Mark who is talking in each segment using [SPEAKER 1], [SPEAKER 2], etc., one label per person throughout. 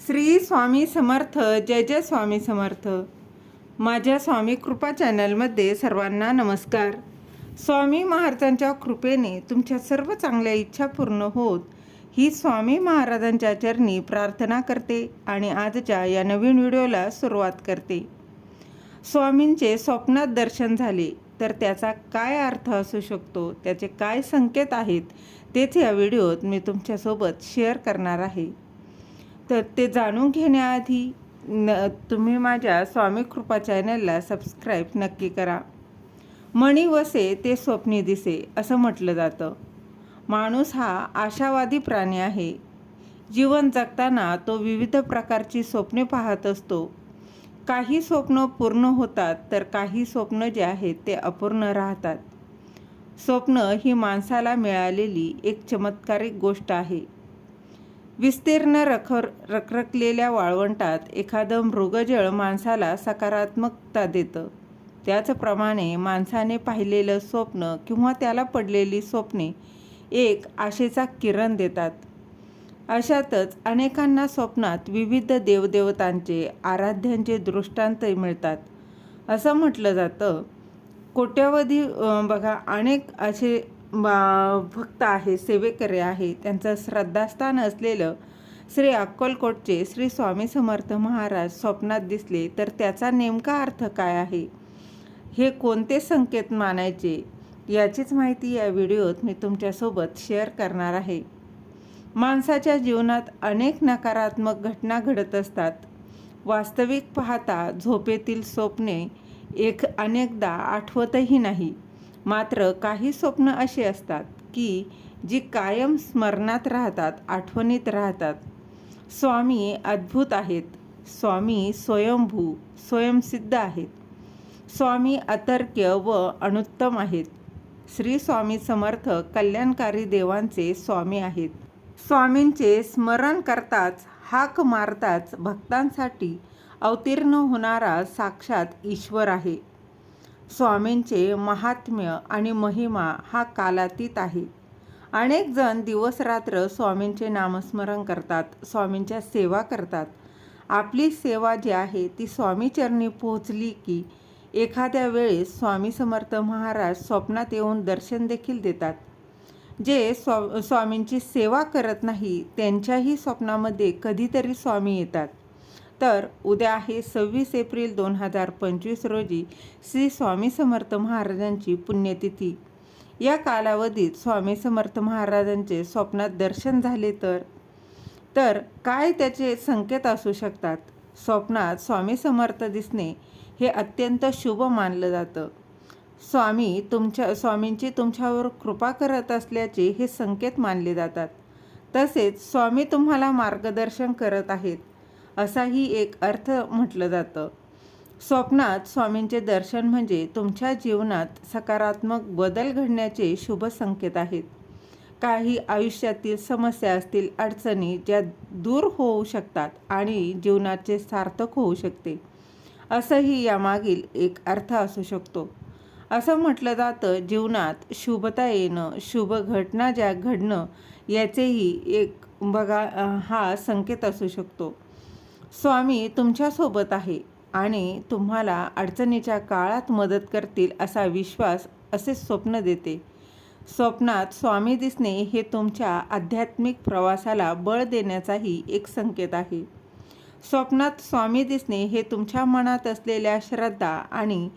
[SPEAKER 1] श्री स्वामी समर्थ जय जय स्वामी समर्थ. माझ्या स्वामी कृपा चॅनलमध्ये सर्वांना नमस्कार. स्वामी महाराजांच्या कृपेने तुमच्या सर्व चांगल्या इच्छा पूर्ण होत ही स्वामी महाराजांच्या चरणी प्रार्थना करते आणि आजच्या या नवीन व्हिडिओला सुरुवात करते. स्वामींचे स्वप्नात दर्शन झाले तर त्याचा काय अर्थ असू शकतो त्याचे काय संकेत आहेत तेच या व्हिडिओत मी तुमच्यासोबत शेअर करणार आहे. तर ते जाणून घेण्याआधी न तुम्ही माझ्या स्वामी कृपा चॅनलला सबस्क्राईब नक्की करा. मणी वसे ते स्वप्नी दिसे असं म्हटलं जातं. माणूस हा आशावादी प्राणी आहे. जीवन जगताना तो विविध प्रकारची स्वप्ने पाहत असतो. काही स्वप्न पूर्ण होतात तर काही स्वप्न जे आहेत ते अपूर्ण राहतात. स्वप्न ही माणसाला मिळालेली एक चमत्कारिक गोष्ट आहे. विस्तीर्ण रखर रखरखलेल्या वाळवंटात एखादं मृगजळ माणसाला सकारात्मकता देतं. त्याचप्रमाणे माणसाने पाहिलेलं स्वप्न किंवा त्याला पडलेली स्वप्ने एक आशेचा किरण देतात. अशातच अनेकांना स्वप्नात विविध देवदेवतांचे आराध्यांचे दृष्टांत मिळतात. असं म्हटलं जातं. कोट्यावधी बघा अनेक असे भक्त आहे सेवेकरी आहे त्यांचं श्रद्धास्थान असलेलं श्री अक्कलकोटचे श्री स्वामी समर्थ महाराज स्वप्नात दिसले तर त्याचा नेमका अर्थ काय आहे? हे कोणते संकेत मानायचे? याचीच माहिती या व्हिडिओत मी तुमच्यासोबत शेअर करणार आहे. माणसाच्या जीवनात अनेक नकारात्मक घटना घडत असतात. वास्तविक पाहता झोपेतील स्वप्ने एक अनेकदा आठवतही नाही. मात्र काही स्वप्न अशी असतात की जी कायम स्मरणात राहतात आठवणीत राहतात. स्वामी अद्भुत आहेत. स्वामी स्वयंभू स्वयंसिद्ध आहेत. स्वामी अतर्क्य व अनुत्तम आहेत. श्री स्वामी समर्थ कल्याणकारी देवांचे स्वामी आहेत. स्वामींचे स्मरण करताच हाक मारताच भक्तांसाठी अवतीर्ण होणारा साक्षात ईश्वर आहे. स्वामींचे महात्म्य आणि महिमा हा कालातीत आहे. अनेक जण दिवसरात्र स्वामींचे नामस्मरण करतात स्वामींच्या सेवा करतात. आपली सेवा जी आहे ती स्वामीचरणी पोहोचली की एखाद्या वेळेस स्वामी समर्थ महाराज स्वप्नात येऊन दर्शन देखील देतात. जे स्वा स्वामींची सेवा करत नाही त्यांच्याही स्वप्नामध्ये कधीतरी स्वामी येतात. तर उद्या आहे सव्वीस एप्रिल दोन हजार पंचवीस रोजी श्री स्वामी समर्थ महाराजांची पुण्यतिथी. या कालावधीत स्वामी समर्थ महाराजांचे स्वप्नात दर्शन झाले तर तर काय त्याचे संकेत असू शकतात? स्वप्नात स्वामी समर्थ दिसणे हे अत्यंत शुभ मानलं जातं. स्वामी तुमच्या स्वामींची तुमच्यावर कृपा करत असल्याचे हे संकेत मानले जातात. तसेच स्वामी तुम्हाला मार्गदर्शन करत आहेत. असाही एक अर्थ म्हटलं जातं. स्वप्नात स्वामींचे दर्शन म्हणजे तुमच्या जीवनात सकारात्मक बदल घडण्याचे शुभ संकेत आहेत. काही आयुष्यातील समस्या असतील अडचणी ज्या दूर होऊ शकतात आणि जीवनाचे सार्थक होऊ शकते. असंही यामागील एक अर्थ असू शकतो. असं म्हटलं जातं जीवनात शुभता येणं शुभ घटना ज्या घडणं याचेही एक बघा हा संकेत असू शकतो. स्वामी तुमच्यासोबत आहे आणि तुम्हाला अडचणीच्या काळात मदत करतील असा विश्वास असे स्वप्न देते. स्वप्नात स्वामी दिसणे हे तुमच्या आध्यात्मिक प्रवासाला बळ देण्याचाही एक संकेत आहे. स्वप्नात स्वामी दिसणे हे तुमच्या मनात असलेल्या श्रद्धा आणि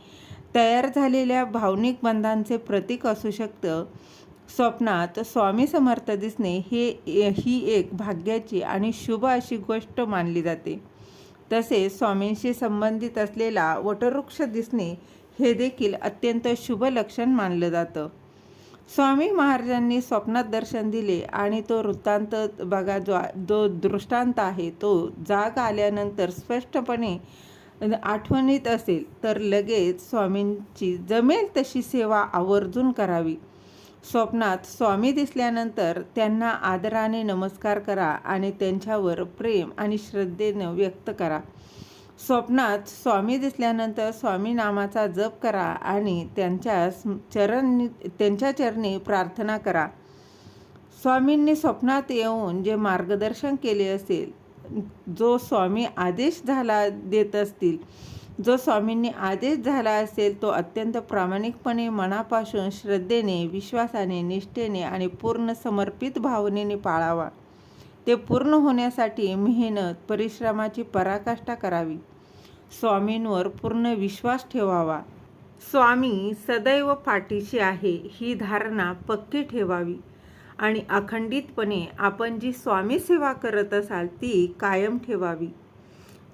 [SPEAKER 1] तयार झालेल्या भावनिक बंधांचे प्रतीक असू शकतं. स्वप्नात स्वामी समर्थ दिसणे हे ही एक भाग्याची आणि शुभ अशी गोष्ट मानली जाते. तसेच स्वामींशी संबंधित असलेला वटवृक्ष दिसणे हे देखील अत्यंत शुभ लक्षण मानलं जातं. स्वामी महाराजांनी स्वप्नात दर्शन दिले आणि तो वृत्तांत बघा जो जो दृष्टांत आहे तो जाग आल्यानंतर स्पष्टपणे आठवणीत असेल तर लगेच स्वामींची जमेल तशी सेवा आवर्जून करावी. स्वप्नात स्वामी दिसल्यानंतर त्यांना आदराने नमस्कार करा आणि त्यांच्यावर प्रेम आणि श्रद्धेनं व्यक्त करा. स्वप्नात स्वामी दिसल्यानंतर स्वामी नामाचा जप करा आणि त्यांच्या स्म- चरण त्यांच्या चरणी प्रार्थना करा. स्वामींनी स्वप्नात येऊन जे मार्गदर्शन केले असेल जो स्वामी आदेश झाला देत असतील जो स्वामींनी आदेश झाला असेल तो अत्यंत प्रामाणिकपणे मनापासून श्रद्धेने विश्वासाने निष्ठेने आणि पूर्ण समर्पित भावनेने पाळावा. ते पूर्ण होण्यासाठी मेहनत परिश्रमाची पराकाष्ठा करावी. स्वामींवर पूर्ण विश्वास ठेवावा. स्वामी सदैव पाठीशी आहे ही धारणा पक्की ठेवावी. आणि अखंडितपणे आपण जी स्वामी सेवा करत असाल ती कायम ठेवावी.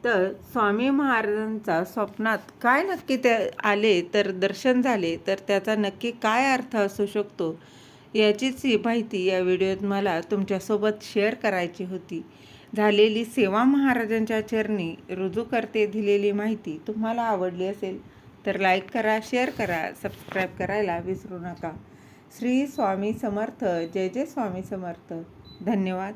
[SPEAKER 1] तर स्वामी महाराजांचा स्वप्नात काय नक्की ते आले तर दर्शन झाले तर त्याचा नक्की काय अर्थ असू शकतो याचीच ही माहिती या व्हिडिओत मला तुमच्यासोबत शेअर करायची होती. झालेली सेवा महाराजांच्या चरणी रुजू करते दिलेली माहिती तुम्हाला आवडली असेल तर लाईक करा शेअर करा सबस्क्राईब करायला विसरू नका. श्री स्वामी समर्थ जय जय स्वामी समर्थ. धन्यवाद.